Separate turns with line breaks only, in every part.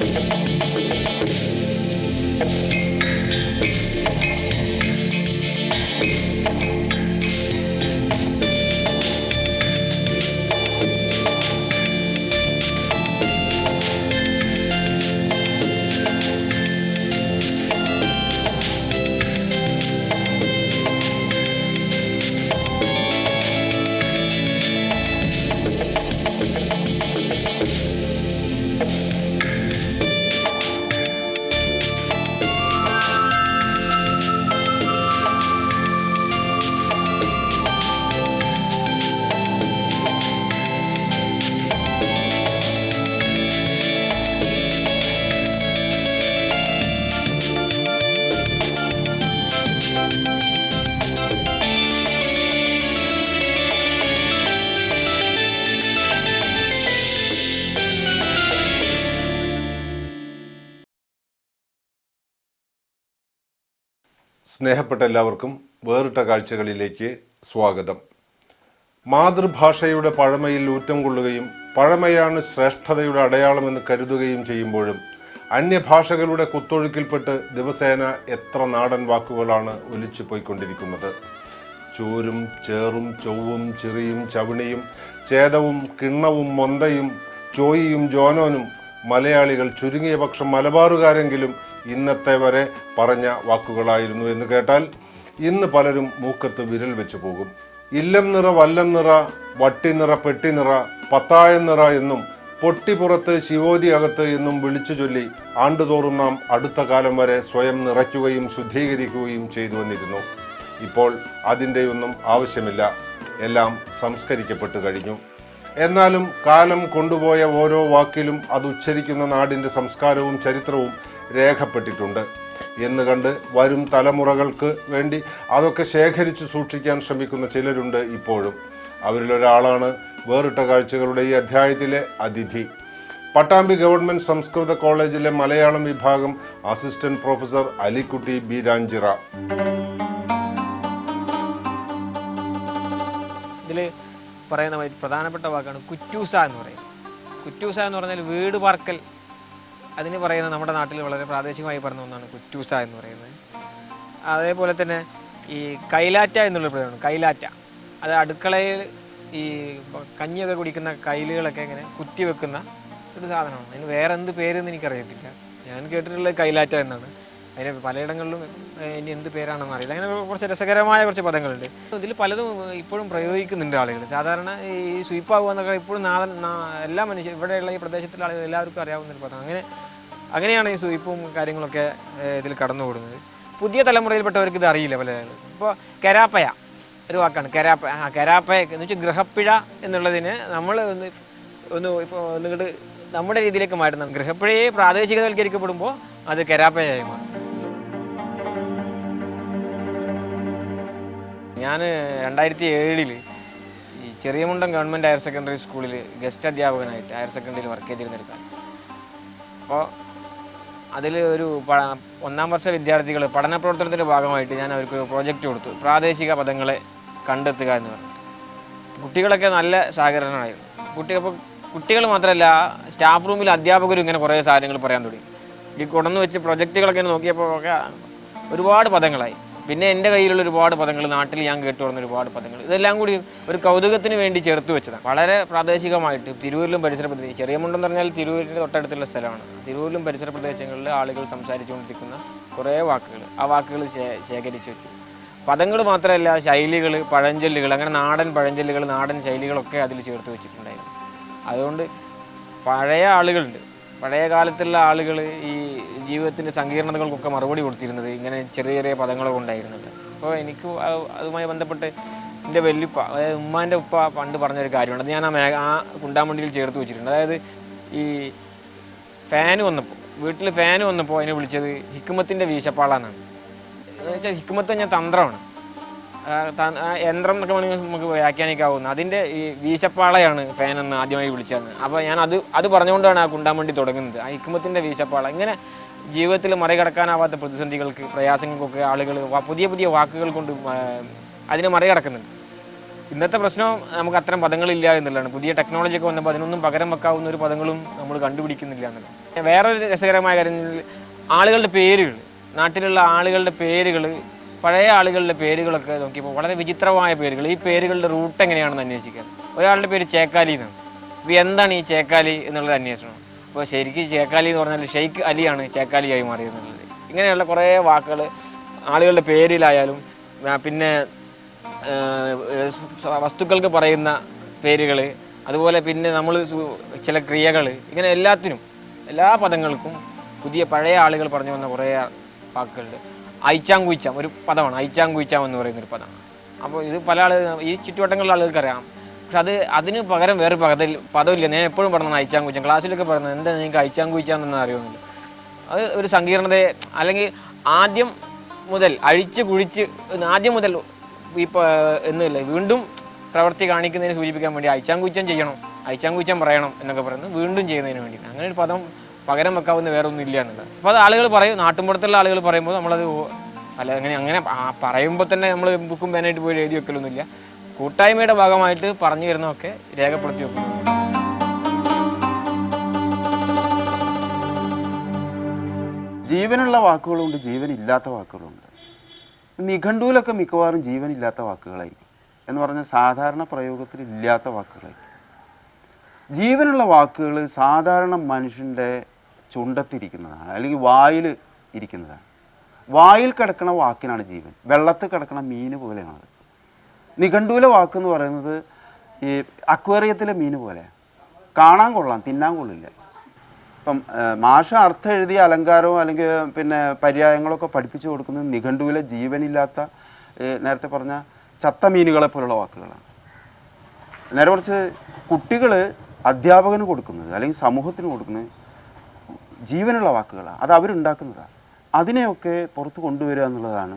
thank you സ്നേഹപ്പെട്ട എല്ലാവർക്കും വേറിട്ട കാഴ്ചകളിലേക്ക് സ്വാഗതം. മാതൃഭാഷയുടെ പഴമയിൽ ഊറ്റം കൊള്ളുകയും പഴമയാണ് ശ്രേഷ്ഠതയുടെ അടയാളമെന്ന് കരുതുകയും ചെയ്യുമ്പോഴും അന്യഭാഷകളുടെ കുത്തൊഴുക്കിൽപ്പെട്ട് ദിവസേന എത്ര നാടൻ വാക്കുകളാണ് ഒലിച്ചു പോയിക്കൊണ്ടിരിക്കുന്നത്. ചോരും ചേറും ചൊവ്വും ചിറിയും ചവിണിയും ചേതവും കിണ്ണവും മൊന്തയും ചോയിയും ജോനോനും മലയാളികൾ ചുരുങ്ങിയ പക്ഷം മലബാറുകാരെങ്കിലും ഇന്നത്തെ വരെ പറഞ്ഞ വാക്കുകളായിരുന്നു എന്ന് കേട്ടാൽ ഇന്ന് പലരും മൂക്കത്ത് വിരൽ വെച്ച് പോകും. ഇല്ലം നിറ വല്ലം നിറ വട്ടി നിറ പെട്ടി നിറ പത്തായം നിറ എന്നും പൊട്ടിപ്പുറത്ത് ശിവോതി അകത്ത് എന്നും വിളിച്ചു ചൊല്ലി ആണ്ടുതോറും നാം അടുത്ത കാലം വരെ സ്വയം നിറയ്ക്കുകയും ശുദ്ധീകരിക്കുകയും ചെയ്തു വന്നിരുന്നു. ഇപ്പോൾ അതിന്റെയൊന്നും ആവശ്യമില്ല. എല്ലാം സംസ്കരിക്കപ്പെട്ടു കഴിഞ്ഞു. എന്നാലും കാലം കൊണ്ടുപോയ ഓരോ വാക്കിലും അത് ഉച്ചരിക്കുന്ന നാടിന്റെ സംസ്കാരവും ചരിത്രവും രേഖപ്പെട്ടിട്ടുണ്ട് എന്ന് കണ്ട് വരും തലമുറകൾക്ക് വേണ്ടി അതൊക്കെ ശേഖരിച്ച് സൂക്ഷിക്കാൻ ശ്രമിക്കുന്ന ചിലരുണ്ട് ഇപ്പോഴും. അവരിലൊരാളാണ് വേറിട്ട കാഴ്ചകളുടെ ഈ അധ്യായത്തിലെ അതിഥി. പട്ടാമ്പി ഗവൺമെന്റ് സംസ്കൃത കോളേജിലെ മലയാളം വിഭാഗം അസിസ്റ്റന്റ് പ്രൊഫസർ അലിക്കുട്ടി ബീരാഞ്ചിറ
ഇതിൽ പറയുന്ന പ്രധാനപ്പെട്ട വാക്കാണ് കുറ്റൂസ എന്ന് പറയുന്നത്. കുറ്റൂസ എന്ന് പറഞ്ഞാൽ വീട് പാർക്കൽ അതിന് പറയുന്നത് നമ്മുടെ നാട്ടിൽ വളരെ പ്രാദേശികമായി പറഞ്ഞ ഒന്നാണ് കുറ്റൂസ എന്ന് പറയുന്നത്. അതേപോലെ തന്നെ ഈ കൈലാറ്റ എന്നുള്ള പ്രയോഗമാണ് കൈലാറ്റ. അത് അടുക്കളയിൽ ഈ കഞ്ഞിയൊക്കെ കുടിക്കുന്ന കൈലുകളൊക്കെ ഇങ്ങനെ കുത്തി വെക്കുന്ന ഒരു സാധനമാണ്. അതിന് വേറെ എന്ത് പേരെന്ന് എനിക്കറിയത്തില്ല. ഞാൻ കേട്ടിട്ടുള്ളത് കൈലാറ്റ എന്നാണ്. അതിന് പലയിടങ്ങളിലും ഇനി എന്ത് പേരാണെന്ന് അറിയില്ല. അങ്ങനെ കുറച്ച് രസകരമായ കുറച്ച് പദങ്ങളുണ്ട്. ഇതിൽ പലതും ഇപ്പോഴും പ്രയോഗിക്കുന്നുണ്ട് ആളുകൾ. സാധാരണ ഈ സ്വീപ്പാവുക എന്നൊക്കെ ഇപ്പോഴും നാടൻ എല്ലാ മനുഷ്യരും ഇവിടെയുള്ള ഈ പ്രദേശത്തുള്ള ആളുകൾ എല്ലാവർക്കും അറിയാവുന്ന ഒരു പദം. അങ്ങനെ അങ്ങനെയാണ് ഈ സ്വീപ്പും കാര്യങ്ങളൊക്കെ ഇതിൽ കടന്നുകൂടുന്നത് പുതിയ തലമുറയിൽപ്പെട്ടവർക്ക് ഇത് അറിയില്ല പല ഇപ്പോൾ കരാപ്പയ ഒരു വാക്കാണ്. കരാപ്പ ആ കരാപ്പയ എന്ന് വെച്ചാൽ ഗ്രഹപ്പിഴ എന്നുള്ളതിന് നമ്മൾ ഒന്ന് ഒന്ന് ഇപ്പോൾ ഒന്നുകൂടി നമ്മുടെ രീതിയിലേക്ക് മാറ്റുന്നത് ഗൃഹപ്പിഴയെ പ്രാദേശികവൽക്കരിക്കപ്പെടുമ്പോൾ അത് കരാപ്പയായി മാറും. ഞാൻ രണ്ടായിരത്തി ഏഴിൽ ഈ ചെറിയമുണ്ടം ഗവൺമെന്റ് ഹയർ സെക്കൻഡറി സ്കൂളിൽ ഗസ്റ്റ് അധ്യാപകനായിട്ട് ഹയർ സെക്കൻഡറിയിൽ വർക്ക് ചെയ്തിരുന്നെടുക്കാൻ അപ്പോൾ അതിൽ ഒരു ഒന്നാം വർഷ വിദ്യാർത്ഥികൾ പഠന പ്രവർത്തനത്തിന്റെ ഭാഗമായിട്ട് ഞാൻ അവർക്ക് പ്രോജക്റ്റ് കൊടുത്തു. പ്രാദേശിക പദങ്ങളെ കണ്ടെത്തുക എന്ന് പറഞ്ഞു. കുട്ടികളൊക്കെ നല്ല സഹകരണമായിരുന്നു. കുട്ടികൾ അപ്പോൾ കുട്ടികൾ മാത്രമല്ല സ്റ്റാഫ് റൂമിൽ അധ്യാപകരും ഇങ്ങനെ കുറേ സാധനങ്ങൾ പറയാൻ തുടങ്ങി. ഈ കൊടന്ന് വെച്ച് പ്രൊജക്റ്റുകളൊക്കെ നോക്കിയപ്പോൾ ഒക്കെ ഒരുപാട് പദങ്ങളായി. പിന്നെ എന്റെ കയ്യിലുള്ള ഒരുപാട് പദങ്ങൾ നാട്ടിൽ ഞാൻ കേട്ടു പറഞ്ഞ ഒരുപാട് പദങ്ങൾ. ഇതെല്ലാം കൂടി ഒരു കൗതുകത്തിന് വേണ്ടി ചേർത്ത് വെച്ചതാണ്. വളരെ പ്രാദേശികമായിട്ട് തിരൂരിലും പരിസര പ്രദേശം ചെറിയമുണ്ടെന്ന് പറഞ്ഞാൽ തിരൂരിന്റെ തൊട്ടടുത്തുള്ള സ്ഥലമാണ്. തിരൂരിലും പരിസര പ്രദേശങ്ങളിൽ ആളുകൾ സംസാരിച്ചുകൊണ്ടിരിക്കുന്ന കുറേ വാക്കുകൾ ആ വാക്കുകൾ ശേഖരിച്ച് വെച്ചു. പദങ്ങൾ മാത്രമല്ല ശൈലികൾ പഴഞ്ചൊല്ലുകൾ അങ്ങനെ നാടൻ പഴഞ്ചൊല്ലുകൾ നാടൻ ശൈലികളൊക്കെ അതിൽ ചേർത്ത് വെച്ചിട്ടുണ്ടായിരുന്നു. അതുകൊണ്ട് പഴയ ആളുകളുണ്ട്. പഴയ കാലത്തുള്ള ആളുകൾ ഈ ജീവിതത്തിന്റെ സങ്കീർണതകൾക്കൊക്കെ മറുപടി കൊടുത്തിരുന്നത് ഇങ്ങനെ ചെറിയ ചെറിയ പദങ്ങൾ അപ്പോൾ എനിക്ക് അതുമായി ബന്ധപ്പെട്ട് എന്റെ വല്യുപ്പ അതായത് ഉമ്മാന്റെ ഉപ്പ പണ്ട് പറഞ്ഞൊരു കാര്യമാണ് അത് ഞാൻ ആ മേഘ ആ കുണ്ടാമണ്ടിയിൽ ചേർത്ത് വെച്ചിട്ടുണ്ട്. അതായത് ഈ ഫാൻ വന്നപ്പോൾ വീട്ടിൽ ഫാൻ വന്നപ്പോൾ അതിനെ വിളിച്ചത് ഹിക്കുമത്തിന്റെ വീശപ്പാളാന്നാണ്. എന്ന് വെച്ചാൽ ഹിക്കുമത്ത് ഞാൻ തന്ത്രമാണ്. യന്ത്രം എന്നൊക്കെ വേണമെങ്കിൽ നമുക്ക് വ്യാഖ്യാനിക്കാവുന്ന. അതിന്റെ ഈ വീശപ്പാളയാണ് ഫാൻ എന്ന് ആദ്യമായി വിളിച്ചത്. അപ്പോൾ ഞാൻ അത് അത് പറഞ്ഞുകൊണ്ടാണ് ആ കുണ്ടാമണ്ടി തുടങ്ങുന്നത്. ആ ഇക്കുമത്തിന്റെ വീശപ്പാള. ഇങ്ങനെ ജീവിതത്തിൽ മറികടക്കാനാവാത്ത പ്രതിസന്ധികൾക്ക് പ്രയാസങ്ങൾക്കൊക്കെ ആളുകൾ പുതിയ പുതിയ വാക്കുകൾ കൊണ്ട് അതിനെ മറികടക്കുന്നുണ്ട്. ഇന്നത്തെ പ്രശ്നം നമുക്ക് അത്തരം പദങ്ങളില്ല എന്നുള്ളതാണ്. പുതിയ ടെക്നോളജി ഒക്കെ വന്നപ്പോൾ അതിനൊന്നും പകരം വെക്കാവുന്ന ഒരു പദങ്ങളും നമ്മൾ കണ്ടുപിടിക്കുന്നില്ല എന്നുള്ളത്. വേറൊരു രസകരമായ കാര്യം ആളുകളുടെ പേരുകൾ. നാട്ടിലുള്ള ആളുകളുടെ പേരുകൾ പഴയ ആളുകളുടെ പേരുകളൊക്കെ നോക്കിയപ്പോൾ വളരെ വിചിത്രമായ പേരുകൾ. ഈ പേരുകളുടെ റൂട്ട് എങ്ങനെയാണെന്ന് അന്വേഷിക്കുക ഒരാളുടെ പേര് ചേക്കാലി എന്നാണ്. അപ്പോൾ എന്താണ് ഈ ചേക്കാലി എന്നുള്ളത് അന്വേഷണം. അപ്പോൾ ശരിക്കും ചേക്കാലി എന്ന് പറഞ്ഞാൽ ഷെയ്ഖ് അലിയാണ് ചേക്കാലിയായി മാറിയത് എന്നുള്ളത് ഇങ്ങനെയുള്ള കുറേ വാക്കുകൾ ആളുകളുടെ പേരിലായാലും പിന്നെ വസ്തുക്കൾക്ക് പറയുന്ന പേരുകൾ അതുപോലെ പിന്നെ നമ്മൾ ചില ക്രിയകൾ ഇങ്ങനെ എല്ലാത്തിനും എല്ലാ പദങ്ങൾക്കും പുതിയ പഴയ ആളുകൾ പറഞ്ഞു വന്ന കുറേ വാക്കുകളുണ്ട്. ഐച്ചാങ്കുയിച്ചാം ഒരു പദമാണ്. ഐച്ചാങ്കുയിച്ചാം എന്ന് പറയുന്ന ഒരു പദമാണ്. അപ്പോൾ ഇത് പല ആൾ ഈ ചുറ്റുവട്ടങ്ങളിലുള്ള ആളുകൾക്കറിയാം. പക്ഷെ അത് അതിന് പകരം വേറെ പകത്തിൽ പദമില്ല. ഞാൻ എപ്പോഴും പറഞ്ഞത് ഐച്ചാങ്കുയിച്ചാം. ക്ലാസ്സിലൊക്കെ പറഞ്ഞത് എന്താ നിങ്ങൾക്ക് ഐച്ചാങ്കുയിച്ചാന്ന് അറിയുമെന്നില്ല അത് ഒരു സങ്കീർണതയെ അല്ലെങ്കിൽ ആദ്യം മുതൽ അഴിച്ച് കുഴിച്ച് ആദ്യം മുതൽ ഈ എന്നില്ല വീണ്ടും പ്രവൃത്തി കാണിക്കുന്നതിന് സൂചിപ്പിക്കാൻ വേണ്ടി അയച്ചാങ്കുച്ചം ചെയ്യണം അയച്ചാങ്കുച്ചം പറയണം എന്നൊക്കെ പറയുന്നത് വീണ്ടും ചെയ്യുന്നതിന് വേണ്ടി അങ്ങനെ ഒരു പദം പകരം വെക്കാവുന്ന വേറെ ഒന്നും ഇല്ല എന്നുള്ളത്. അപ്പോൾ അത് ആളുകൾ പറയും നാട്ടിൻപുറത്തുള്ള ആളുകൾ പറയുമ്പോൾ നമ്മളത് അല്ല അങ്ങനെ അങ്ങനെ പറയുമ്പോൾ തന്നെ നമ്മൾ ബുക്കും പേനായിട്ട് പോയി എഴുതി വെക്കലൊന്നുമില്ല. കൂട്ടായ്മയുടെ ഭാഗമായിട്ട് പറഞ്ഞു വരുന്നതൊക്കെ രേഖപ്പെടുത്തി വെക്കും
ജീവനുള്ള വാക്കുകളുണ്ട് ജീവനില്ലാത്ത വാക്കുകളുണ്ട്. നിഘണ്ടുവിലൊക്കെ മിക്കവാറും ജീവനില്ലാത്ത വാക്കുകളായിരിക്കും. എന്ന് പറഞ്ഞ സാധാരണ പ്രയോഗത്തിൽ ഇല്ലാത്ത വാക്കുകളായിരിക്കും. ജീവനുള്ള വാക്കുകൾ സാധാരണ മനുഷ്യന്റെ ചുണ്ടത്തിരിക്കുന്നതാണ് അല്ലെങ്കിൽ വായിൽ ഇരിക്കുന്നതാണ്. വായിൽ കിടക്കുന്ന വാക്കിനാണ് ജീവൻ. വെള്ളത്തിൽ കിടക്കുന്ന മീൻ പോലെയാണത്. നിഘണ്ടുവിലെ വാക്കെന്ന് പറയുന്നത് ഈ അക്വേറിയത്തിലെ മീൻ പോലെ. കാണാൻ കൊള്ളാം തിന്നാൻ കൊള്ളില്ല. ഇപ്പം മാഷ അർത്ഥം എഴുതിയ അലങ്കാരവും അല്ലെങ്കിൽ പിന്നെ പര്യായങ്ങളൊക്കെ പഠിപ്പിച്ചു കൊടുക്കുന്നത് നിഘണ്ടുവിലെ ജീവനില്ലാത്ത നേരത്തെ പറഞ്ഞ ചത്ത മീനുകളെ പോലുള്ള വാക്കുകളാണ്. നേരെ കുറച്ച് കുട്ടികൾ അധ്യാപകന് കൊടുക്കുന്നത് അല്ലെങ്കിൽ സമൂഹത്തിന് കൊടുക്കുന്നത് ജീവനുള്ള വാക്കുകളാണ് അത് അവരുണ്ടാക്കുന്നതാണ് അതിനെയൊക്കെ പുറത്ത് കൊണ്ടുവരിക എന്നുള്ളതാണ്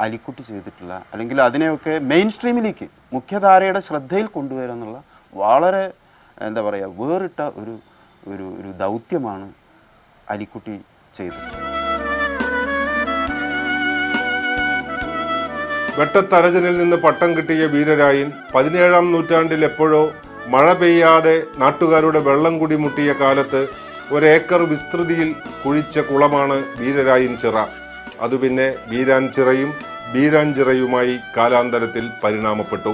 അലിക്കുട്ടി ചെയ്തിട്ടുള്ള അല്ലെങ്കിൽ അതിനെയൊക്കെ മെയിൻ സ്ട്രീമിലേക്ക് മുഖ്യധാരയുടെ ശ്രദ്ധയിൽ കൊണ്ടുവരിക എന്നുള്ള വളരെ എന്താ പറയുക വേറിട്ട ഒരു ഒരു ഒരു ദൗത്യമാണ് അലിക്കുട്ടി ചെയ്തത്.
വെട്ടത്തരജനിൽ നിന്ന് പട്ടം കിട്ടിയ വീരരായൻ പതിനേഴാം നൂറ്റാണ്ടിൽ എപ്പോഴോ മഴ പെയ്യാതെ നാട്ടുകാരുടെ വെള്ളം കുടിമുട്ടിയ കാലത്ത് ഒരേക്കർ വിസ്തൃതിയിൽ കുഴിച്ച കുളമാണ് വീരരായൻ ചിറ. അത് പിന്നെ വീരാൻ ചിറയും ബീരാൻ ചിറയുമായി കാലാന്തരത്തിൽ പരിണാമപ്പെട്ടു.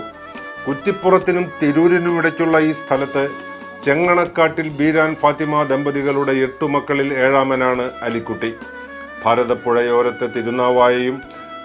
കുറ്റിപ്പുറത്തിനും തിരൂരിനും ഇടയ്ക്കുള്ള ഈ സ്ഥലത്ത് ചെങ്ങണക്കാട്ടിൽ ബീരാൻ ഫാത്തിമ ദമ്പതികളുടെ എട്ടു മക്കളിൽ ഏഴാമനാണ് അലിക്കുട്ടി. ഭാരതപ്പുഴയോരത്തെ തിരുനാവായയും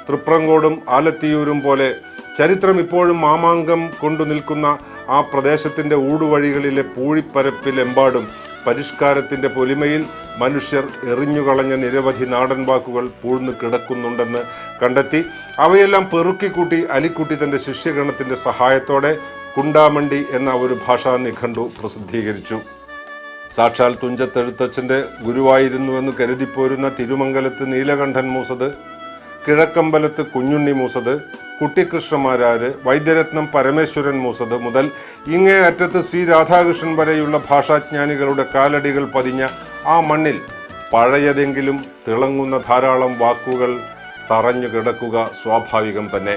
തൃപ്രങ്കോടും ആലത്തിയൂരും പോലെ ചരിത്രം ഇപ്പോഴും മാമാങ്കം കൊണ്ടു നിൽക്കുന്ന ആ പ്രദേശത്തിന്റെ ഊടുവഴികളിലെ പൂഴിപ്പരപ്പിലെമ്പാടും പരിഷ്കാരത്തിന്റെ പൊലിമയിൽ മനുഷ്യർ എറിഞ്ഞുകളഞ്ഞ നിരവധി നാടൻ വാക്കുകൾ പൂഴ്ന്നു കിടക്കുന്നുണ്ടെന്ന് കണ്ടെത്തി. അവയെല്ലാം പെറുക്കിക്കൂട്ടി അലിക്കുട്ടി തന്റെ ശിഷ്യഗണത്തിന്റെ സഹായത്തോടെ കുണ്ടാമണ്ടി എന്ന ഒരു ഭാഷാ നിഘണ്ടു പ്രസിദ്ധീകരിച്ചു. സാക്ഷാൽ തുഞ്ചത്തെഴുത്തച്ഛന്റെ ഗുരുവായിരുന്നുവെന്ന് കരുതിപ്പോരുന്ന തിരുമംഗലത്ത് നീലകണ്ഠൻ മൂസത് കിഴക്കമ്പലത്ത് കുഞ്ഞുണ്ണി മൂസത് കുട്ടിക്കൃഷ്ണമാരാര് വൈദ്യരത്നം പരമേശ്വരൻ മൂസത് മുതൽ ഇങ്ങേ അറ്റത്ത് സി രാധാകൃഷ്ണൻ വരെയുള്ള ഭാഷാജ്ഞാനികളുടെ കാലടികൾ പതിഞ്ഞ ആ മണ്ണിൽ പഴയതെങ്കിലും തിളങ്ങുന്ന ധാരാളം വാക്കുകൾ തറഞ്ഞു കിടക്കുക സ്വാഭാവികം തന്നെ.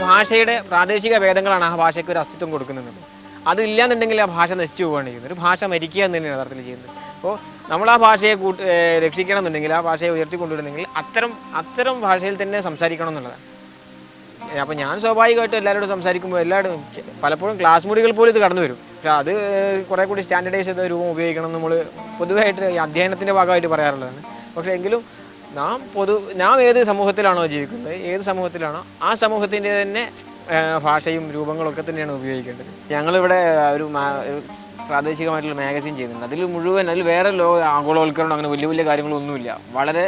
ഭാഷയുടെ പ്രാദേശിക ഭേദങ്ങളാണ് ആ ഭാഷയ്ക്ക് ഒരു അസ്തിത്വം കൊടുക്കുന്നത്. അതില്ലാന്നുണ്ടെങ്കിൽ ആ ഭാഷ നശിച്ചു പോവുകയാണ് ചെയ്യുന്നത്. ഒരു ഭാഷ മരിക്കുക എന്ന് തന്നെയാണ് യഥാർത്ഥത്തിൽ ചെയ്യുന്നത്. അപ്പോൾ നമ്മൾ ആ ഭാഷയെ കൂട്ട് രക്ഷിക്കണം എന്നുണ്ടെങ്കിൽ ആ ഭാഷയെ ഉയർത്തിക്കൊണ്ടുവരുന്നെങ്കിൽ അത്തരം അത്തരം ഭാഷയിൽ തന്നെ സംസാരിക്കണം എന്നുള്ളതാണ്. അപ്പം അപ്പോൾ ഞാൻ സ്വാഭാവികമായിട്ടും എല്ലാവരോടും സംസാരിക്കുമ്പോൾ എല്ലാവരും പലപ്പോഴും ക്ലാസ് മുറികൾ പോലും ഇത് കടന്നു വരും. പക്ഷെ അത് കുറേ കൂടി സ്റ്റാൻഡർഡൈസ് ചെയ്ത രൂപം ഉപയോഗിക്കണം നമ്മൾ പൊതുവായിട്ട് ഈ അധ്യയനത്തിന്റെ ഭാഗമായിട്ട് പറയാറുള്ളതാണ്. പക്ഷേ എങ്കിലും നാം പൊതു നാം ഏത് സമൂഹത്തിലാണോ ജീവിക്കുന്നത് ഏത് സമൂഹത്തിലാണോ ആ സമൂഹത്തിന്റെ തന്നെ ഭാഷയും രൂപങ്ങളൊക്കെ തന്നെയാണ് ഉപയോഗിക്കേണ്ടത്. ഞങ്ങളിവിടെ ഒരു പ്രാദേശികമായിട്ടുള്ള മാഗസിൻ ചെയ്യുന്നുണ്ട്. അതിൽ മുഴുവൻ അതിൽ വേറെ ലോ ആഗോളവൽക്കരണം അങ്ങനെ വലിയ വലിയ കാര്യങ്ങളൊന്നുമില്ല. വളരെ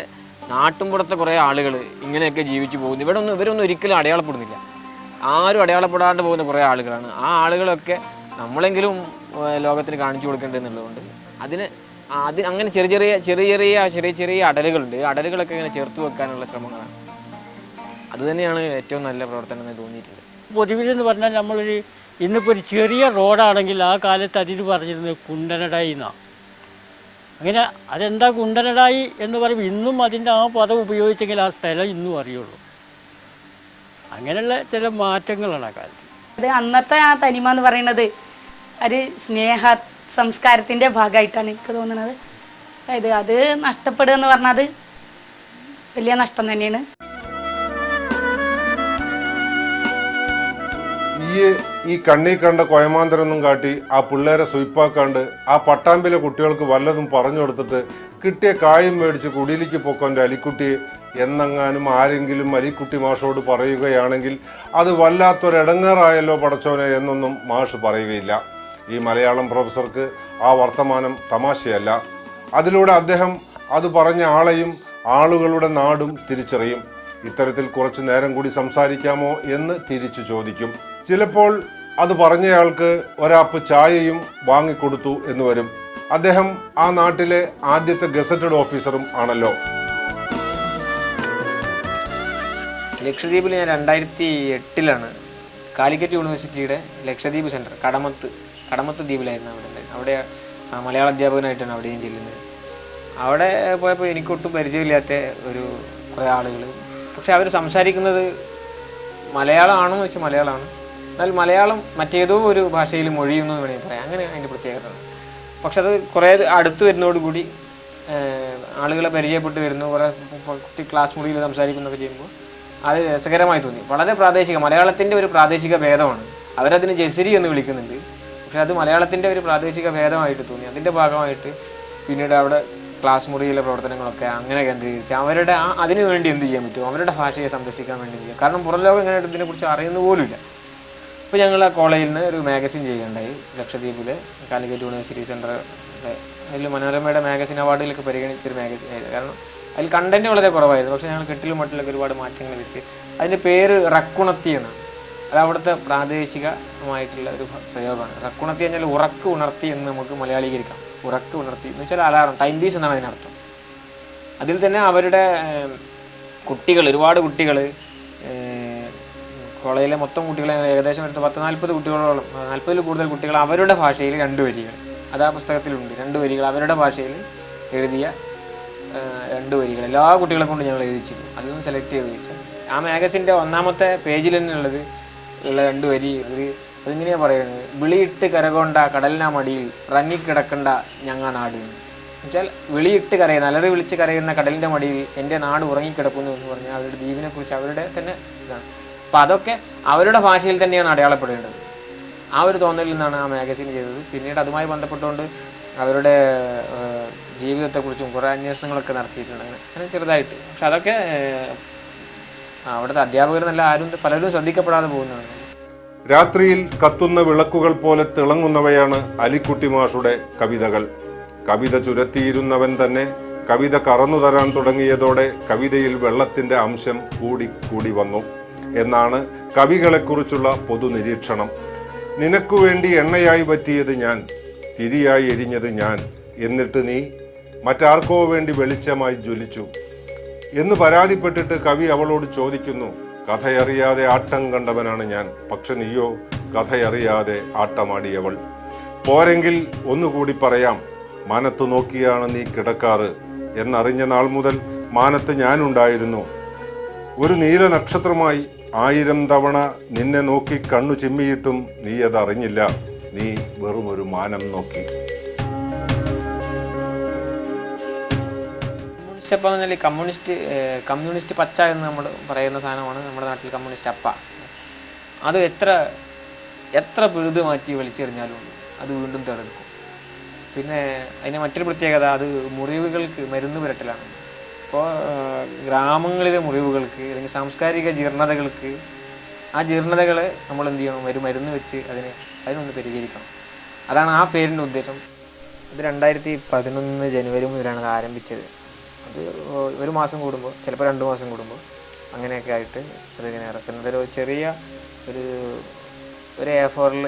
നാട്ടുമ്പുറത്തെ കുറേ ആളുകൾ ഇങ്ങനെയൊക്കെ ജീവിച്ചു പോകുന്നു. ഇവിടെ ഒന്നും ഇവരൊന്നും ഒരിക്കലും അടയാളപ്പെടുന്നില്ല. ആരും അടയാളപ്പെടാണ്ട് പോകുന്ന കുറേ ആളുകളാണ്. ആ ആളുകളൊക്കെ നമ്മളെങ്കിലും ലോകത്തിന് കാണിച്ചു കൊടുക്കേണ്ടതെന്നുള്ളതുകൊണ്ട് അതിന് അത് അങ്ങനെ ചെറിയ ചെറിയ ചെറിയ ചെറിയ ചെറിയ ചെറിയ അടലുകളുണ്ട്. അടലുകളൊക്കെ ഇങ്ങനെ ചേർത്ത് വെക്കാനുള്ള ശ്രമങ്ങളാണ്. അതുതന്നെയാണ് ഏറ്റവും നല്ല പ്രവർത്തനം എന്ന് തോന്നിയിട്ടുണ്ട്.
പൊതുവിലെന്ന് പറഞ്ഞാൽ നമ്മളൊരു ഇന്നിപ്പോൾ ഒരു ചെറിയ റോഡാണെങ്കിൽ ആ കാലത്ത് അതിന് പറഞ്ഞിരുന്നത് കുണ്ടനടായി എന്നാണ് അങ്ങനെ അതെന്താ കുണ്ടനടായി എന്ന് പറയുമ്പോൾ ഇന്നും അതിന്റെ ആ പദം ഉപയോഗിച്ചെങ്കിൽ ആ സ്ഥലം ഇന്നും അറിയുള്ളൂ. അങ്ങനെയുള്ള ചില മാറ്റങ്ങളാണ് ആ കാലത്ത്.
അത് അന്നത്തെ ആ തനിമ എന്ന് പറയുന്നത് ഒരു സ്നേഹ സംസ്കാരത്തിന്റെ ഭാഗമായിട്ടാണ് എനിക്ക് തോന്നുന്നത്. അതായത് അത് നഷ്ടപ്പെടുക എന്ന് പറഞ്ഞാൽ വലിയ നഷ്ടം തന്നെയാണ്.
ഈ ഈ കണ്ണി കണ്ട കൊയമാന്തരൊന്നും കാട്ടി ആ പിള്ളേരെ സ്വയ്പാക്കാണ്ട് ആ പട്ടാമ്പിലെ കുട്ടികൾക്ക് വല്ലതും പറഞ്ഞു കൊടുത്തിട്ട് കിട്ടിയ കായും മേടിച്ച് കുടിയിലേക്ക് പൊക്കോന്റെ അലിക്കുട്ടിയെ എന്നെങ്ങാനും ആരെങ്കിലും അലിക്കുട്ടി മാഷോട് പറയുകയാണെങ്കിൽ അത് വല്ലാത്തൊരിടങ്ങേറായല്ലോ പടച്ചോനെ എന്നൊന്നും മാഷ് പറയുകയില്ല. ഈ മലയാളം പ്രൊഫസർക്ക് ആ വർത്തമാനം തമാശയല്ല. അതിലൂടെ അദ്ദേഹം അത് പറഞ്ഞ ആളെയും ആളുകളുടെ നാടും തിരിച്ചറിയും. ഇത്തരത്തിൽ കുറച്ചു നേരം കൂടി സംസാരിക്കാമോ എന്ന് തിരിച്ചു ചോദിക്കും. ചിലപ്പോൾ അത് പറഞ്ഞയാൾക്ക് ഒരാപ്പ് ചായയും വാങ്ങിക്കൊടുത്തു എന്ന് വരും. അദ്ദേഹം ആ നാട്ടിലെ ആദ്യത്തെ ഗസറ്റഡ് ഓഫീസറും ആണല്ലോ.
ലക്ഷദ്വീപിൽ ഞാൻ രണ്ടായിരത്തി എട്ടിലാണ് കാലിക്കറ്റ് യൂണിവേഴ്സിറ്റിയുടെ ലക്ഷദ്വീപ് സെന്റർ കടമത്ത് കടമത്ത് ദ്വീപിലായിരുന്നു അവിടെ. അവിടെ മലയാള അധ്യാപകനായിട്ടാണ് അവിടെയും ചെല്ലുന്നത്. അവിടെ പോയപ്പോൾ എനിക്കൊട്ടും പരിചയമില്ലാത്ത ഒരു കുറേ ആളുകൾ പക്ഷെ അവർ സംസാരിക്കുന്നത് മലയാളമാണോ എന്ന് വെച്ചാൽ മലയാളമാണ്. എന്നാൽ മലയാളം മറ്റേതോ ഒരു ഭാഷയിൽ മൊഴിയുന്നു എന്ന് വേണമെങ്കിൽ പറയാം. അങ്ങനെ അതിന്റെ പ്രത്യേകത പക്ഷെ അത് കുറേ അടുത്ത് വരുന്നതോടുകൂടി കൂടി ആളുകളെ പരിചയപ്പെട്ട് വരുന്നു കുറേ കുട്ടി ക്ലാസ് മുറിയിൽ സംസാരിക്കുന്നൊക്കെ ചെയ്യുമ്പോൾ അത് രസകരമായി തോന്നി. വളരെ പ്രാദേശിക മലയാളത്തിന്റെ ഒരു പ്രാദേശിക ഭേദമാണ്. അവരതിന് ജെസിരി എന്ന് വിളിക്കുന്നുണ്ട്. പക്ഷെ അത് മലയാളത്തിന്റെ ഒരു പ്രാദേശിക ഭേദമായിട്ട് തോന്നി. അതിന്റെ ഭാഗമായിട്ട് പിന്നീട് അവിടെ ക്ലാസ് മുറിയിലെ പ്രവർത്തനങ്ങളൊക്കെ അങ്ങനെ കേന്ദ്രീകരിച്ച് അവരുടെ ആ അതിനു വേണ്ടി എന്ത് ചെയ്യാൻ പറ്റും? അവരുടെ ഭാഷയെ സംരക്ഷിക്കാൻ വേണ്ടി ചെയ്യാം. കാരണം പുറം ലോകം ഇങ്ങനെ ഇതിനെക്കുറിച്ച് അറിയുന്ന പോലുമില്ല. അപ്പോൾ ഞങ്ങൾ ആ കോളേജിൽ നിന്ന് ഒരു മാഗസിൻ ചെയ്യുകയുണ്ടായി. ലക്ഷദ്വീപിലെ കാലിക്കറ്റ് യൂണിവേഴ്സിറ്റി സെന്റർ അതിൽ മനോരമയുടെ മാഗസിൻ അവാർഡിലൊക്കെ പരിഗണിച്ചൊരു മാഗസിൻ ആയിരുന്നു. കാരണം അതിൽ കണ്ടന്റ് വളരെ കുറവായിരുന്നു. പക്ഷേ ഞങ്ങൾ കെട്ടിലും മട്ടിലൊക്കെ ഒരുപാട് മാറ്റങ്ങൾ വരുത്തി. അതിന്റെ പേര് റക്കുണത്തി എന്നാണ്. അത് അവിടുത്തെ പ്രാദേശികമായിട്ടുള്ള ഒരു പ്രയോഗമാണ്. റക്കുണത്തി കഴിഞ്ഞാൽ ഉറക്ക് ഉണർത്തി എന്ന് നമുക്ക് മലയാളീകരിക്കാം. ഉറക്ക് ഉണർത്തി എന്ന് വെച്ചാൽ അലാറം ടൈം പീസ് എന്നാണ് അതിനർത്ഥം. അതിൽ തന്നെ അവരുടെ കുട്ടികൾ ഒരുപാട് കുട്ടികൾ കോളേജിലെ മൊത്തം കുട്ടികളെ ഏകദേശം എടുത്ത് പത്ത് നാൽപ്പത് കുട്ടികളോളം നാൽപ്പതിൽ കൂടുതൽ കുട്ടികൾ അവരുടെ ഭാഷയിൽ രണ്ട് വരികൾ. അത് ആ പുസ്തകത്തിലുണ്ട്. രണ്ട് വരികൾ അവരുടെ ഭാഷയിൽ എഴുതിയ രണ്ട് വരികൾ. എല്ലാ കുട്ടികളെ കൊണ്ട് ഞങ്ങൾ എഴുതിച്ചിരുന്നു. അതിൽ നിന്ന് സെലക്ട് ചെയ്ത് വെച്ചാൽ ആ മാഗസിന്റെ ഒന്നാമത്തെ പേജിൽ തന്നെ ഉള്ളത് ഉള്ള രണ്ട് വരി. ഒരു അതിങ്ങനെയാ പറയുന്നത്? വിളിയിട്ട് കരകൊണ്ട കടലിനാ മടിയിൽ റങ്ങിക്കിടക്കണ്ട ഞങ്ങ നാട് എന്ന് എന്നുവെച്ചാൽ വിളിയിട്ട് കരയുന്ന അലറി വിളിച്ച് കരയുന്ന കടലിന്റെ മടിയിൽ എന്റെ നാട് ഉറങ്ങിക്കിടക്കുന്നു എന്ന് പറഞ്ഞാൽ അവരുടെ ദ്വീപിനെ കുറിച്ച് അവരുടെ തന്നെ ഇതാണ്. അപ്പം അതൊക്കെ അവരുടെ ഭാഷയിൽ തന്നെയാണ് അടയാളപ്പെടേണ്ടത്. ആ ഒരു തോന്നലിൽ നിന്നാണ് ആ മാഗസിൻ ചെയ്തത്. പിന്നീട് അതുമായി ബന്ധപ്പെട്ടുകൊണ്ട് അവരുടെ ജീവിതത്തെക്കുറിച്ചും കുറേ അന്വേഷണങ്ങളൊക്കെ നടത്തിയിട്ടുണ്ട്. അങ്ങനെ ചെറുതായിട്ട്. പക്ഷെ അതൊക്കെ അവിടുത്തെ അധ്യാപകർ നല്ല ആരും പലരും ശ്രദ്ധിക്കപ്പെടാതെ പോകുന്നതാണ്.
രാത്രിയിൽ കത്തുന്ന വിളക്കുകൾ പോലെ തിളങ്ങുന്നവയാണ് അലിക്കുട്ടി മാഷുടെ കവിതകൾ. കവിത ചുരത്തിയിരുന്നവൻ തന്നെ കവിത കറന്നു തരാൻ തുടങ്ങിയതോടെ കവിതയിൽ വെള്ളത്തിന്റെ അംശം കൂടി കൂടി വന്നു. എന്നാണ് കവികളെക്കുറിച്ചുള്ള പൊതുനിരീക്ഷണം നിനക്കു വേണ്ടി എണ്ണയായി പറ്റിയത് ഞാൻ തിരിയായി എരിഞ്ഞത് ഞാൻ എന്നിട്ട് നീ മറ്റാർക്കോ വേണ്ടി വെളിച്ചമായി ജ്വലിച്ചു. എന്ന് പരാതിപ്പെട്ടിട്ട് കവി അവളോട് ചോദിക്കുന്നു കഥയറിയാതെ ആട്ടം കണ്ടവനാണ് ഞാൻ. പക്ഷെ നീയോ കഥയറിയാതെ ആട്ടമാടിയവൾ പോരെങ്കിൽ ഒന്നുകൂടി പറയാം മാനത്ത് നോക്കിയാണ് നീ കിടക്കാറ്. എന്നറിഞ്ഞ നാൾ മുതൽ മാനത്ത് ഞാനുണ്ടായിരുന്നു. ഒരു നീല നക്ഷത്രമായി ആയിരം തവണ നിന്നെ നോക്കി കണ്ണു ചിമ്മിയിട്ടും നീ അതറിഞ്ഞില്ല. നീ വെറുമൊരു മാനം നോക്കി.
കമ്മ്യൂണിസ്റ്റ് അപ്പ എന്ന് പറഞ്ഞാൽ കമ്മ്യൂണിസ്റ്റ് കമ്മ്യൂണിസ്റ്റ് പച്ച എന്ന് നമ്മൾ പറയുന്ന സാധനമാണ് നമ്മുടെ നാട്ടിൽ കമ്മ്യൂണിസ്റ്റ് അപ്പ. അത് എത്ര എത്ര പിഴുത് മാറ്റി വലിച്ചെറിഞ്ഞാലും അത് വീണ്ടും തെളിക്കും പിന്നെ അതിന് മറ്റൊരു പ്രത്യേകത അത് മുറിവുകൾക്ക് മരുന്ന് പുരട്ടലാണ്. ഇപ്പോൾ ഗ്രാമങ്ങളിലെ മുറിവുകൾക്ക് അല്ലെങ്കിൽ സാംസ്കാരിക ജീർണതകൾക്ക് ആ ജീർണതകൾ നമ്മൾ എന്ത് ചെയ്യണം? ഒരു മരുന്ന് വെച്ച് അതിനെ അതിനൊന്ന് പരിഹരിക്കണം. അതാണ് ആ പേരിന്റെ ഉദ്ദേശം. ഇത് രണ്ടായിരത്തി പതിനൊന്ന് ജനുവരി മുതലാണ് ആരംഭിച്ചത്. ഒരു മാസം കൂടുമ്പോൾ ചിലപ്പോൾ രണ്ട് മാസം കൂടുമ്പോൾ അങ്ങനെയൊക്കെ ആയിട്ട് അതിങ്ങനെ ഇറക്കുന്നത് ഒരു ചെറിയ ഒരു ഒരു എ ഫോറിൽ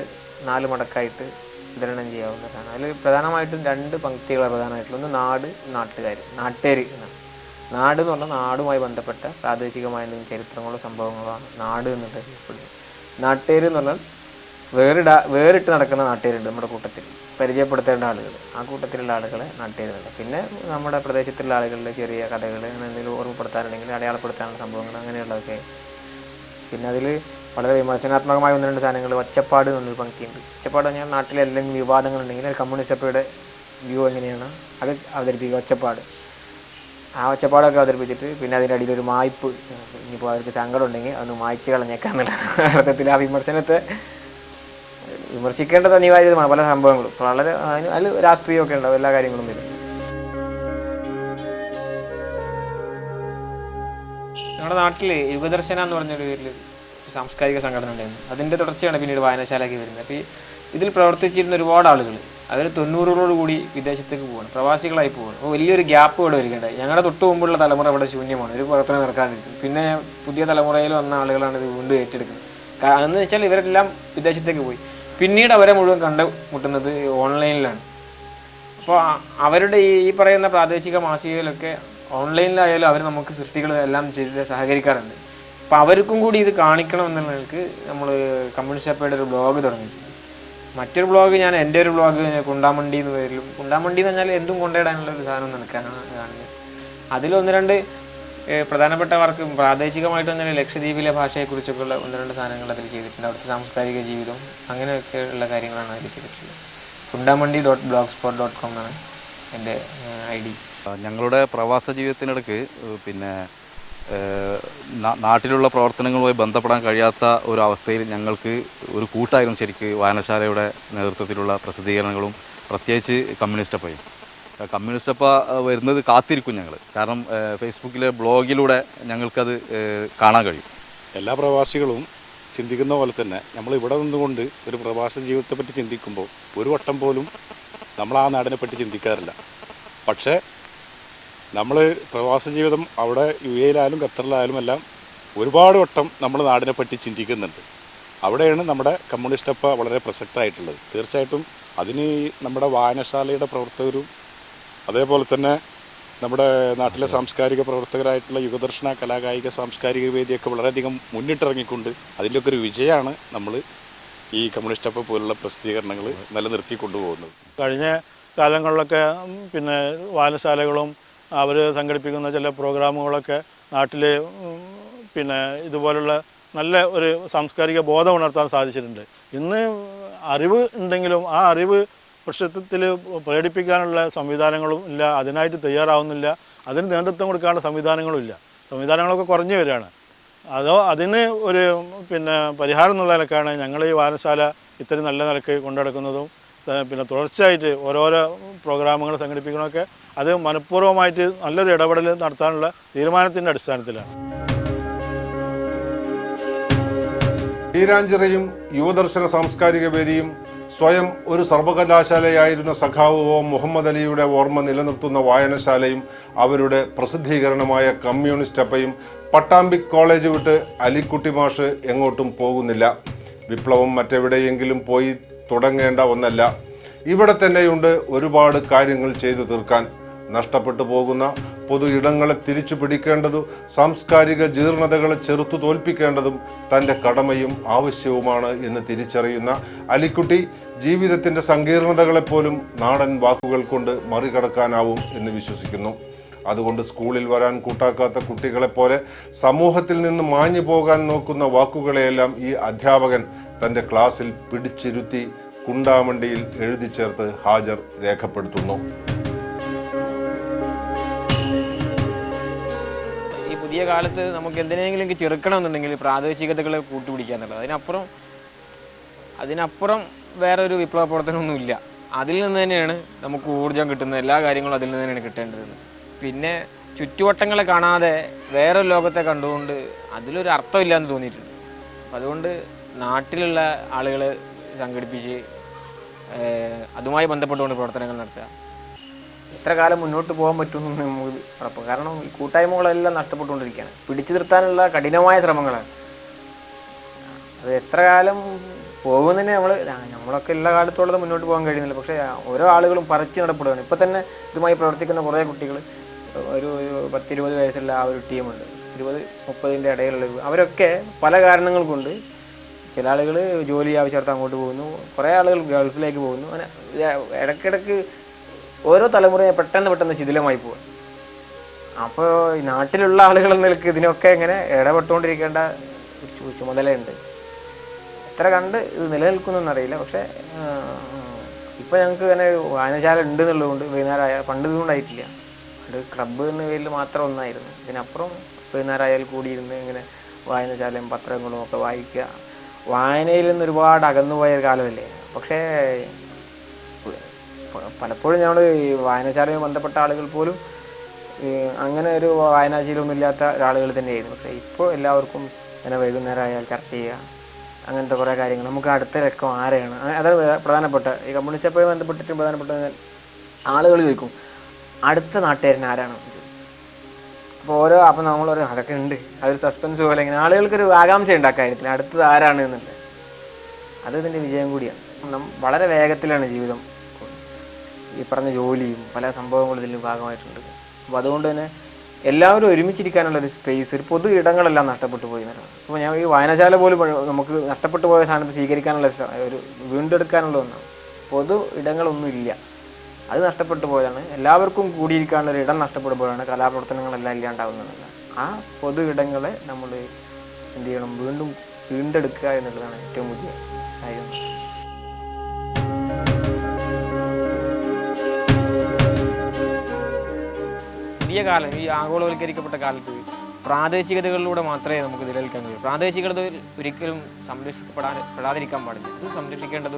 നാല് മടക്കായിട്ട് വിതരണം ചെയ്യാവുന്ന സാധനം അതിൽ പ്രധാനമായിട്ടും രണ്ട് പങ്ക്തികളാണ് പ്രധാനമായിട്ടുള്ള ഒന്ന് നാട് നാട്ടുകാർ നാട്ടേര് എന്നാണ്. നാട് എന്ന് പറഞ്ഞാൽ നാടുമായി ബന്ധപ്പെട്ട പ്രാദേശികമായ ചരിത്രങ്ങളോ സംഭവങ്ങളോ ആണ് നാട് എന്നുള്ളത് നാട്ടേര് എന്ന് പറഞ്ഞാൽ വേറിട വേറിട്ട് നടക്കുന്ന നാട്ടുകാരുണ്ട് നമ്മുടെ കൂട്ടത്തിൽ. പരിചയപ്പെടുത്തേണ്ട ആളുകൾ. ആ കൂട്ടത്തിലുള്ള ആളുകളെ നാട്ടുകാരുണ്ട്. പിന്നെ നമ്മുടെ പ്രദേശത്തുള്ള ആളുകളുടെ ചെറിയ കഥകൾ അങ്ങനെ എന്തെങ്കിലും ഓർമ്മപ്പെടുത്താനുണ്ടെങ്കിൽ അടയാളപ്പെടുത്താനുള്ള സംഭവങ്ങൾ അങ്ങനെയുള്ളതൊക്കെ. പിന്നെ അതിൽ വളരെ വിമർശനാത്മകമായ ഒന്ന് രണ്ട് സാധനങ്ങൾ ഒച്ചപ്പാട് എന്നൊരു പങ്ക്തിയുണ്ട്. ഒച്ചപ്പാട് പറഞ്ഞാൽ നാട്ടിലെ എന്തെങ്കിലും വിവാദങ്ങളുണ്ടെങ്കിൽ അത് കമ്മ്യൂണിസ്റ്റ് അപ്പയുടെ വ്യൂ എങ്ങനെയാണ്? അത് അവതരിപ്പിക്കുക ഒച്ചപ്പാട്. ആ ഒച്ചപ്പാടൊക്കെ അവതരിപ്പിച്ചിട്ട് പിന്നെ അതിന്റെ അടിയിൽ ഒരു മായ്പ് ഇനിയിപ്പോൾ അവർക്ക് സങ്കടം ഉണ്ടെങ്കിൽ അതൊന്ന് മായ്ച്ച് കളഞ്ഞേക്കാന്നുള്ള അർത്ഥത്തിൽ ആ വിമർശനത്തെ വിമർശിക്കേണ്ടത് അനിവാര്യമാണ് പല സംഭവങ്ങളും. വളരെ അതിന് അതിൽ രാഷ്ട്രീയമൊക്കെ ഉണ്ടാവും എല്ലാ കാര്യങ്ങളും വരും നമ്മുടെ നാട്ടിൽ യുഗദർശന എന്ന് പറഞ്ഞൊരു പേരിൽ സാംസ്കാരിക സംഘടന ഉണ്ടായിരുന്നു. അതിന്റെ തുടർച്ചയാണ് പിന്നീട് വായനശാലയ്ക്ക് വരുന്നത്. അപ്പോൾ ഇതിൽ പ്രവർത്തിച്ചിരുന്ന ഒരുപാട് ആളുകൾ അവർ തൊണ്ണൂറുകളോട് കൂടി വിദേശത്തേക്ക് പോവാണ് പ്രവാസികളായി പോവാണ്. അപ്പോൾ വലിയൊരു ഗ്യാപ്പ് ഇവിടെ വരികയുണ്ടായി. ഞങ്ങളുടെ തൊട്ട് മുമ്പുള്ള തലമുറ ഇവിടെ ശൂന്യമാണ് ഒരു പ്രവർത്തനം നടക്കാതിരിക്കും. പിന്നെ പുതിയ തലമുറയിൽ വന്ന ആളുകളാണ് ഇത് വീണ്ടും ഏറ്റെടുക്കുന്നത്. എന്ന് വെച്ചാൽ ഇവരെല്ലാം വിദേശത്തേക്ക് പോയി. പിന്നീട് അവരെ മുഴുവൻ കണ്ടുമുട്ടുന്നത് ഓൺലൈനിലാണ്. അപ്പോൾ അവരുടെ ഈ പറയുന്ന പ്രാദേശിക മാസികയിലൊക്കെ ഓൺലൈനിലായാലും അവർ നമുക്ക് സൃഷ്ടികൾ എല്ലാം ചെയ്ത് സഹകരിക്കാറുണ്ട്. അപ്പോൾ അവർക്കും കൂടി ഇത് കാണിക്കണം എന്നുള്ളവർക്ക് നമ്മൾ കമ്മ്യൂണിസ്റ്റ് അപ്പയുടെ ഒരു ബ്ലോഗ് തുടങ്ങിയിട്ടുണ്ട്. മറ്റൊരു ബ്ലോഗ് ഞാൻ എന്റെ ഒരു ബ്ലോഗ് കുണ്ടാമണ്ടി എന്ന് പേരിലും കുണ്ടാമണ്ടി എന്ന് പറഞ്ഞാൽ എന്തും കൊണ്ടിടാനുള്ള ഒരു സാധനം നടക്കാനാണ് കാണുന്നത്. അതിലൊന്ന് രണ്ട് പ്രധാനപ്പെട്ട വർക്ക് പ്രാദേശികമായിട്ട് തന്നെ ലക്ഷദ്വീപിലെ ഭാഷയെക്കുറിച്ചൊക്കെയുള്ള ഒന്ന് രണ്ട് സാധനങ്ങൾ അതിൽ ചെയ്തിട്ടുണ്ട്. അവിടുത്തെ സാംസ്കാരിക ജീവിതം അങ്ങനെയൊക്കെ ഉള്ള കാര്യങ്ങളാണ് അതിൽ ചെയ്തിട്ടുള്ളത്. Kundamandi dot blog spot dot com എന്നാണ് എന്റെ ഐ ഡി
ഞങ്ങളുടെ പ്രവാസ ജീവിതത്തിനിടയ്ക്ക് പിന്നെ നാട്ടിലുള്ള പ്രവർത്തനങ്ങളുമായി ബന്ധപ്പെടാൻ കഴിയാത്ത ഒരു അവസ്ഥയിൽ ഞങ്ങൾക്ക് ഒരു കൂട്ടായിരുന്നു ശരിക്ക് വായനശാലയുടെ നേതൃത്വത്തിലുള്ള പ്രസിദ്ധീകരണങ്ങളും പ്രത്യേകിച്ച് കമ്മ്യൂണിസ്റ്റ് അപ്പയും. ആ, കമ്മ്യൂണിസ്റ്റ് അപ്പ വരുന്നത് കാത്തിരിക്കും ഞങ്ങൾ കാരണം ഫേസ്ബുക്കിലെ ബ്ലോഗിലൂടെ ഞങ്ങൾക്കത് കാണാൻ കഴിയും.
എല്ലാ പ്രവാസികളും ചിന്തിക്കുന്ന പോലെ തന്നെ നമ്മൾ ഇവിടെ നിന്നുകൊണ്ട് ഒരു പ്രവാസ ജീവിതത്തെ പറ്റി ചിന്തിക്കുമ്പോൾ ഒരു വട്ടം പോലും നമ്മൾ ആ നാടിനെ പറ്റി ചിന്തിക്കാറില്ല. പക്ഷേ നമ്മൾ പ്രവാസ ജീവിതം അവിടെ യു എയിലായാലും ഖത്തറിലായാലും എല്ലാം ഒരുപാട് വട്ടം നമ്മൾ നാടിനെ പറ്റി ചിന്തിക്കുന്നുണ്ട്. അവിടെയാണ് നമ്മുടെ കമ്മ്യൂണിസ്റ്റ് അപ്പ വളരെ പ്രസക്തമായിട്ടുള്ളത്. തീർച്ചയായിട്ടും അതിന് നമ്മുടെ വായനശാലയുടെ പ്രവർത്തകരും അതേപോലെ തന്നെ നമ്മുടെ നാട്ടിലെ സാംസ്കാരിക പ്രവർത്തകരായിട്ടുള്ള യുഗദർശന കലാകായിക സാംസ്കാരിക വേദിയൊക്കെ വളരെയധികം മുന്നിട്ടിറങ്ങിക്കൊണ്ട് അതിന്റെയൊക്കെ ഒരു വിജയമാണ് നമ്മൾ ഈ കമ്മ്യൂണിസ്റ്റ് അപ്പ പോലുള്ള പ്രസിദ്ധീകരണങ്ങൾ നിലനിർത്തി കൊണ്ടുപോകുന്നത്
കഴിഞ്ഞ കാലങ്ങളിലൊക്കെ പിന്നെ വായനശാലകളും അവർ സംഘടിപ്പിക്കുന്ന ചില പ്രോഗ്രാമുകളൊക്കെ നാട്ടിൽ പിന്നെ ഇതുപോലുള്ള നല്ല ഒരു സാംസ്കാരിക ബോധം ഉണർത്താൻ സാധിച്ചിട്ടുണ്ട്. ഇന്ന് അറിവ് ഉണ്ടെങ്കിലും ആ അറിവ് പ്രശ്നത്തിൽ പ്രകടിപ്പിക്കാനുള്ള സംവിധാനങ്ങളും ഇല്ല അതിനായിട്ട് തയ്യാറാവുന്നില്ല അതിന് നേതൃത്വം കൊടുക്കാനുള്ള സംവിധാനങ്ങളും ഇല്ല. സംവിധാനങ്ങളൊക്കെ കുറഞ്ഞു വരികയാണ്. അതോ അതിന് ഒരു പിന്നെ പരിഹാരം എന്നുള്ള നിലക്കാണ് ഞങ്ങൾ ഈ വായനശാല ഇത്രയും നല്ല നിലയ്ക്ക് കൊണ്ടുനടക്കുന്നതും പിന്നെ തുടർച്ചയായിട്ട് ഓരോരോ പ്രോഗ്രാമുകൾ സംഘടിപ്പിക്കണമൊക്കെ അത് മനഃപൂർവമായിട്ട് നല്ലൊരു ഇടപെടൽ നടത്താനുള്ള തീരുമാനത്തിന്റെ അടിസ്ഥാനത്തിലാണ്.
ഈരാഞ്ചിറയും യുവദർശന സാംസ്കാരിക വേദിയും സ്വയം ഒരു സർവകലാശാലയായിരുന്ന സഖാവ് മുഹമ്മദ് അലിയുടെ ഓർമ്മ നിലനിർത്തുന്ന വായനശാലയും അവരുടെ പ്രസിദ്ധീകരണമായ കമ്മ്യൂണിസ്റ്റ് അപ്പയും പട്ടാമ്പിക് കോളേജ് വിട്ട് അലിക്കുട്ടി മാഷ് എങ്ങോട്ടും പോകുന്നില്ല. വിപ്ലവം മറ്റെവിടെയെങ്കിലും പോയി തുടങ്ങേണ്ട ഒന്നല്ല. ഇവിടെ തന്നെയുണ്ട് ഒരുപാട് കാര്യങ്ങൾ ചെയ്തു തീർക്കാൻ. നഷ്ടപ്പെട്ടു പോകുന്ന പൊതു ഇടങ്ങളെ തിരിച്ചു പിടിക്കേണ്ടതും സാംസ്കാരിക ജീർണതകളെ ചെറുത്തു തോൽപ്പിക്കേണ്ടതും തന്റെ കടമയും ആവശ്യവുമാണ് എന്ന് തിരിച്ചറിയുന്ന അലിക്കുട്ടി ജീവിതത്തിന്റെ സങ്കീർണതകളെപ്പോലും നാടൻ വാക്കുകൾ കൊണ്ട് മറികടക്കാനാവും എന്ന് വിശ്വസിക്കുന്നു. അതുകൊണ്ട് സ്കൂളിൽ വരാൻ കൂട്ടാക്കാത്ത കുട്ടികളെപ്പോലെ സമൂഹത്തിൽ നിന്ന് മാഞ്ഞു പോകാൻ നോക്കുന്ന വാക്കുകളെയെല്ലാം ഈ അധ്യാപകൻ തന്റെ ക്ലാസ്സിൽ പിടിച്ചിരുത്തി കുണ്ടാമണ്ടിയിൽ എഴുതി ചേർത്ത് ഹാജർ രേഖപ്പെടുത്തുന്നു.
പുതിയ കാലത്ത് നമുക്ക് എന്തിനെങ്കിലും ചെറുക്കണം എന്നുണ്ടെങ്കിൽ പ്രാദേശികതകളെ കൂട്ടുപിടിക്കുക എന്നുള്ളത്. അതിനപ്പുറം അതിനപ്പുറം വേറെ ഒരു വിപ്ലവ പ്രവർത്തനമൊന്നുമില്ല അതിൽ നിന്ന് തന്നെയാണ് നമുക്ക് ഊർജം കിട്ടുന്നത്. എല്ലാ കാര്യങ്ങളും അതിൽ നിന്ന് തന്നെയാണ് കിട്ടേണ്ടത്. പിന്നെ ചുറ്റുവട്ടങ്ങളെ കാണാതെ വേറൊരു ലോകത്തെ കണ്ടുകൊണ്ട് അതിലൊരു അർത്ഥമില്ല എന്ന് തോന്നിയിട്ടുണ്ട്. അപ്പം അതുകൊണ്ട് നാട്ടിലുള്ള ആളുകളെ സംഘടിപ്പിച്ച് അതുമായി ബന്ധപ്പെട്ടുകൊണ്ട് പ്രവർത്തനങ്ങൾ നടത്തുക. എത്ര കാലം മുന്നോട്ട് പോകാൻ പറ്റുമെന്ന് നമുക്ക് ഉറപ്പ്. കാരണം ഈ കൂട്ടായ്മകളെല്ലാം നഷ്ടപ്പെട്ടുകൊണ്ടിരിക്കുകയാണ്. പിടിച്ചു നിർത്താനുള്ള കഠിനമായ ശ്രമങ്ങളാണ്. അത് എത്ര കാലം പോകുന്നതിന് നമ്മൾ നമ്മളൊക്കെ എല്ലാ കാലത്തോളം മുന്നോട്ട് പോകാൻ കഴിയുന്നില്ല. പക്ഷേ ഓരോ ആളുകളും പറിച്ച് നടപ്പെടുകയാണ്. ഇപ്പം തന്നെ ഇതുമായി പ്രവർത്തിക്കുന്ന കുറേ കുട്ടികൾ ഒരു പത്തിരുപത് വയസ്സുള്ള ആ ഒരു ടീമുണ്ട്. ഇരുപത് മുപ്പതിന്റെ ഇടയിലുള്ള അവരൊക്കെ പല കാരണങ്ങൾ കൊണ്ട് ചില ആളുകൾ ജോലി ആവശ്യാർത്ഥം അങ്ങോട്ട് പോകുന്നു. കുറേ ആളുകൾ ഗൾഫിലേക്ക് പോകുന്നു. അങ്ങനെ ഇടയ്ക്കിടയ്ക്ക് ഓരോ തലമുറയെ പെട്ടെന്ന് പെട്ടെന്ന് ശിഥിലമായി പോവുക അപ്പോൾ നാട്ടിലുള്ള ആളുകൾ നിൽക്ക് ഇതിനൊക്കെ ഇങ്ങനെ ഇടപെട്ടുകൊണ്ടിരിക്കേണ്ട ഒരു ചുമതലയുണ്ട്. എത്ര കണ്ട് ഇത് നിലനിൽക്കുന്നറിയില്ല പക്ഷേ ഇപ്പോൾ ഞങ്ങൾക്ക് ഇങ്ങനെ വായനശാല ഉണ്ട് എന്നുള്ളതുകൊണ്ട് വൈകുന്നേരം ആയാൽ പണ്ട് ഇതുകൊണ്ടായിട്ടില്ല അത് ക്ലബ്ബ് എന്ന പേരിൽ മാത്രം ഒന്നായിരുന്നു. ഇതിനപ്പുറം വൈകുന്നേരം ആയാൽ കൂടിയിരുന്ന് ഇങ്ങനെ വായനശാലയും പത്രങ്ങളും ഒക്കെ വായിക്കുക. വായനയിൽ നിന്ന് ഒരുപാട് അകന്നുപോയ ഒരു കാലമല്ലേ? പക്ഷേ പലപ്പോഴും ഞങ്ങൾ ഈ വായനശാലയുമായി ബന്ധപ്പെട്ട ആളുകൾ പോലും അങ്ങനെ ഒരു വായനാശീലവും ഇല്ലാത്ത ആളുകൾ തന്നെയായിരുന്നു. പക്ഷേ ഇപ്പോൾ എല്ലാവർക്കും ഇങ്ങനെ വൈകുന്നേരം ആയാൽ ചർച്ച ചെയ്യുക അങ്ങനത്തെ കുറേ കാര്യങ്ങൾ. നമുക്ക് അടുത്ത ലക്കം ആരെയാണ് അതാണ് പ്രധാനപ്പെട്ട. ഈ കമ്മ്യൂണിസ്റ്റ് കമ്മ്യൂണിസ്റ്റപ്പുമായി ബന്ധപ്പെട്ടിട്ട് പ്രധാനപ്പെട്ട ആളുകൾ ചോദിക്കും അടുത്ത നാട്ടുകാരൻ ആരാണ്? അപ്പോൾ ഓരോ അപ്പം നമ്മളൊരു അതൊക്കെ ഉണ്ട്. അതൊരു സസ്പെൻസ് പോലെ ഇങ്ങനെ. ആളുകൾക്കൊരു ആകാംക്ഷ ഉണ്ട് കാര്യത്തിൽ. അടുത്തത് ആരാണ് എന്നുള്ളത്. അത് ഇതിന്റെ വിജയം കൂടിയാണ്. വളരെ വേഗത്തിലാണ് ജീവിതം ഈ പറഞ്ഞ ജോലിയും പല സംഭവങ്ങളും ഇതിൽ ഭാഗമായിട്ടുണ്ട്. അപ്പോൾ അതുകൊണ്ട് തന്നെ എല്ലാവരും ഒരുമിച്ചിരിക്കാനുള്ള ഒരു സ്പേസ് ഒരു പൊതു ഇടങ്ങളെല്ലാം നഷ്ടപ്പെട്ടു പോയി എന്നുള്ളത് അപ്പോൾ ഞാൻ ഈ വായനശാല പോലും നമുക്ക് നഷ്ടപ്പെട്ടു പോയ സാധനത്തെ സ്വീകരിക്കാനുള്ള ഒരു വീണ്ടെടുക്കാനുള്ള ഒന്നാണ്. പൊതു ഇടങ്ങളൊന്നും ഇല്ല. അത് നഷ്ടപ്പെട്ടു പോയതാണ്. എല്ലാവർക്കും കൂടിയിരിക്കാനുള്ള ഒരു ഇടം നഷ്ടപ്പെടുമ്പോഴാണ് കലാപ്രവർത്തനങ്ങളെല്ലാം ഇല്ലാണ്ടാവുന്നത്. ആ പൊതു ഇടങ്ങളെ നമ്മൾ എന്ത് ചെയ്യണം? വീണ്ടും വീണ്ടെടുക്കുക എന്നുള്ളതാണ് ഏറ്റവും വലിയ കാര്യം. പുതിയ കാലം ഈ ആഗോളവൽക്കരിക്കപ്പെട്ട കാലത്ത് പ്രാദേശികതകളിലൂടെ മാത്രമേ നമുക്ക് നിലനിൽക്കാൻ കഴിയൂ. പ്രാദേശികത ഒരിക്കലും സംരക്ഷിക്കപ്പെടാൻ പെടാതിരിക്കാൻ പാടില്ല. ഇത് സംരക്ഷിക്കേണ്ടത്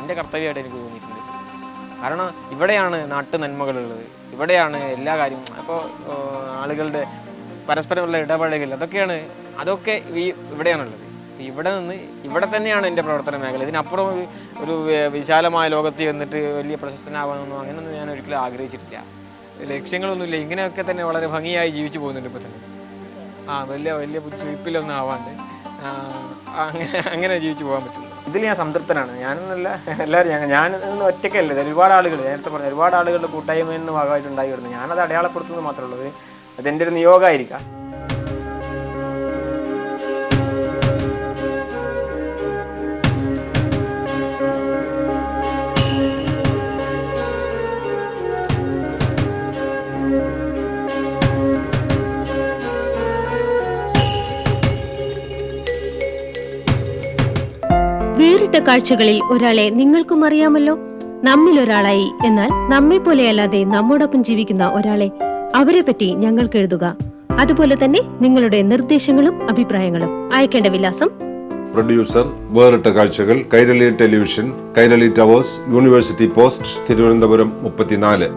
എന്റെ കർത്തവ്യമായിട്ട് എനിക്ക് തോന്നിയിട്ടുണ്ട്. കാരണം ഇവിടെയാണ് നാട്ടു നന്മകളുള്ളത് ഇവിടെയാണ് എല്ലാ കാര്യവും അപ്പോൾ ആളുകളുടെ പരസ്പരമുള്ള ഇടപഴകൽ അതൊക്കെയാണ് അതൊക്കെ ഈ ഇവിടെയാണുള്ളത്. ഇവിടെ നിന്ന് ഇവിടെ തന്നെയാണ് എന്റെ പ്രവർത്തന മേഖല. ഇതിനപ്പുറം ഒരു- വിശാലമായ ലോകത്തിൽ വന്നിട്ട് വലിയ പ്രശസ്തനാവാനൊന്നും അങ്ങനെയൊന്നും ഞാൻ ഒരിക്കലും ആഗ്രഹിച്ചിട്ടില്ല. ലക്ഷ്യങ്ങളൊന്നുമില്ല. ഇങ്ങനെയൊക്കെ തന്നെ വളരെ ഭംഗിയായി ജീവിച്ചു പോകുന്നുണ്ട് ഇപ്പോൾ തന്നെ. ആ വലിയ വലിയ സ്വീപ്പിലൊന്നും ആവാണ്ട് അങ്ങനെ അങ്ങനെ ജീവിച്ചു പോകാൻ പറ്റുള്ളൂ ഇതിൽ ഞാൻ സംതൃപ്തനാണ്. ഞാനെന്നല്ല എല്ലാവരും ഞാൻ ഞാൻ ഒറ്റയ്ക്കല്ല. ഒരുപാട് ആളുകൾ നേരത്തെ പറഞ്ഞു ഒരുപാട് ആളുകളുടെ കൂട്ടായ്മയിൽ നിന്ന് ഭാഗമായിട്ടുണ്ടായി വരുന്നത് വരുന്നു. ഞാനത് അടയാളപ്പെടുത്തുന്നത് മാത്രമേ ഉള്ളൂ. അത് അതെന്റെ ഒരു നിയോഗമായിരിക്കാം.
കാഴ്ചകളിൽ ഒരാളെ നിങ്ങൾക്കും അറിയാമല്ലോ. നമ്മിൽ ഒരാളായി. എന്നാൽ നമ്മെ പോലെയല്ലാതെ നമ്മോടൊപ്പം ജീവിക്കുന്ന ഒരാളെ അവരെ പറ്റി ഞങ്ങൾക്ക് എഴുതുക. അതുപോലെ തന്നെ നിങ്ങളുടെ നിർദ്ദേശങ്ങളും അഭിപ്രായങ്ങളും അയക്കേണ്ട വിലാസം.
പ്രൊഡ്യൂസർ വേറിട്ട കാഴ്ചകൾ Kairali television Kairali towers university post Thiruvananthapuram മുപ്പത്തിനാല്.